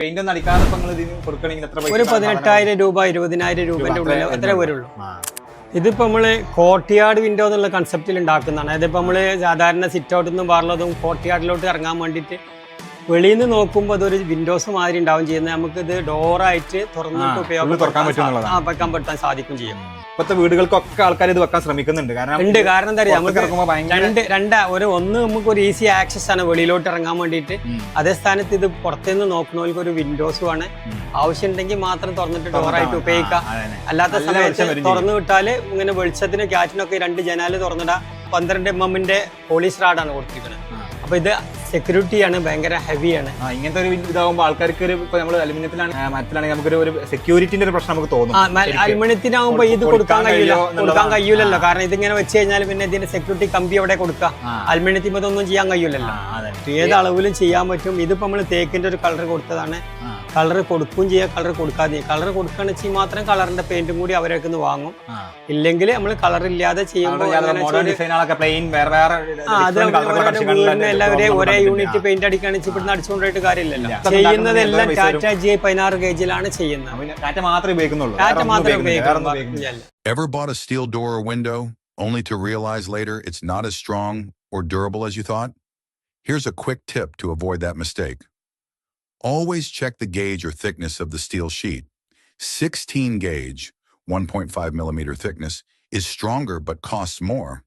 Paint ഒന്നും അടിക്കാതെ ഇപ്പൊ നിങ്ങൾ ഇതിന് കൊടുക്കണമെങ്കിൽ എത്ര പൈസ ഒരു പതിനെട്ടായിരം രൂപ ഇരുപതിനായിരം രൂപന്റെ ഉള്ളിൽ അത്രേ അത്രേ വരുള്ളൂ. ആ. ഇതിപ്പോ നമ്മൾ കോർട്ട്യാർഡ് വിൻഡോ എന്നുള്ള കൺസെപ്റ്റിൽ ഉണ്ടാക്കുന്നതാണ് അതിപ്പോ നമ്മൾ സാധാരണ സിറ്റ് ഔട്ടിൽ നിന്നും പാർലതും കോർട്ട്യാർഡിലോട്ട് ഇറങ്ങാൻ വേണ്ടിയിട്ട് വെളിയിൽ നിന്ന് നോക്കുമ്പോൾ അതൊരു വിൻഡോസ് മാതിരി ഉണ്ടാവും ചെയ്യുന്നത്. നമുക്ക് ഇത് ഡോറായിട്ട് തുറന്നിട്ട് ഉപയോഗം വെക്കാൻ പറ്റാൻ സാധിക്കും ചെയ്യും. ഇപ്പത്തെ വീടുകൾക്കൊക്കെ ആൾക്കാർ ഇത് വെക്കാൻ ശ്രമിക്കുന്നുണ്ട്. കാരണം ഉണ്ട്. കാരണം എന്താ നമുക്ക് രണ്ട് രണ്ട് ഒരു ഒന്ന് നമുക്ക് ഒരു ഈസി ആക്സസ് ആണ് വെളിയിലോട്ട് ഇറങ്ങാൻ വേണ്ടിയിട്ട്. അതേ സ്ഥാനത്ത് ഇത് പുറത്തുനിന്ന് നോക്കുന്നവർക്ക് ഒരു വിൻഡോസും ആണ് ആവശ്യം ആവശ്യമുണ്ടെങ്കിൽ മാത്രം തുറന്നിട്ട് ഡോറായിട്ട് ഉപയോഗിക്കാം. അല്ലാത്ത സമയത്ത് തുറന്നു വിട്ടാൽ ഇങ്ങനെ വെളിച്ചത്തിനും കാറ്റിനൊക്കെ രണ്ട് ജനാല് തുറന്നിടാം പന്ത്രണ്ട് എം എമ്മിന്റെ പോളീസ് റാഡാണ് കൊടുത്തിരിക്കുന്നത്. അപ്പൊ ഇത് സെക്യൂരിറ്റിയാണ് ഭയങ്കര ഹെവിയാണ് ഇങ്ങനത്തെ ഒരു ഇതാകുമ്പോൾ ആൾക്കാർക്ക് ഒരു ഇപ്പൊ നമ്മൾ അലുമിനിയത്തിലാണ് മരത്തിലാണെങ്കിൽ നമുക്കൊരു ഒരു സെക്യൂരിറ്റിന്റെ ഒരു പ്രശ്നം നമുക്ക് തോന്നും. അലുമിനിയത്തിനാകുമ്പോ ഇത് കൊടുക്കാൻ കഴിയില്ല. കൊടുക്കാൻ. കഴിയൂലല്ലോ കാരണം ഇതിങ്ങനെ വെച്ച് കഴിഞ്ഞാൽ പിന്നെ ഇതിന്റെ സെക്യൂരിറ്റി കമ്പി അവിടെ കൊടുക്കാം. അലുമിനിയത്തിൽ ഇതൊന്നും ചെയ്യാൻ കഴിയൂലല്ലോ ഏത് അളവിലും ചെയ്യാൻ പറ്റും. ഇതിപ്പോ നമ്മൾ തേക്കിന്റെ ഒരു കളർ കൊടുത്തതാണ്. കളർ കൊടുക്കും ചെയ്യാം കളർ കൊടുക്കാതെ ചെയ്യാം കളർ കൊടുക്കുകയാണെന്ന് വെച്ചാൽ മാത്രം കളറിന്റെ പെയിന്റും കൂടി അവരൊക്കെ ഒന്ന് വാങ്ങും ഇല്ലെങ്കിൽ നമ്മൾ കളർ ഇല്ലാതെ ചെയ്യുമ്പോൾ ഒരേ യൂണിറ്റ് പെയിന്റ് അടിക്കുകയാണെങ്കിൽ ഇവിടുന്ന് അടിച്ചുകൊണ്ടിട്ട് കാര്യമില്ലല്ലോ. ചെയ്യുന്നതെല്ലാം. ടാറ്റ ജി പതിനാറ് ഗേജിലാണ് ചെയ്യുന്നത് ടാറ്റ മാത്രമേ ഉപയോഗിക്കുന്നുള്ളൂ ടാറ്റ വേറെ ഒന്നും മാത്രമേ ഉപയോഗിക്കുന്നില്ല. വേറെ ഒന്നും ഉപയോഗിക്കുന്നുള്ളൂ Ever bought a steel door or window only to realize later it's not as strong or durable as you thought? Here's a quick tip to avoid that mistake. Always check the gauge or thickness of the steel sheet. 16 gauge, 1.5 millimeter thickness, is stronger but costs more,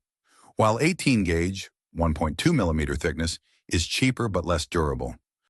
while 18 gauge, 1.2 millimeter thickness, is cheaper but less durable.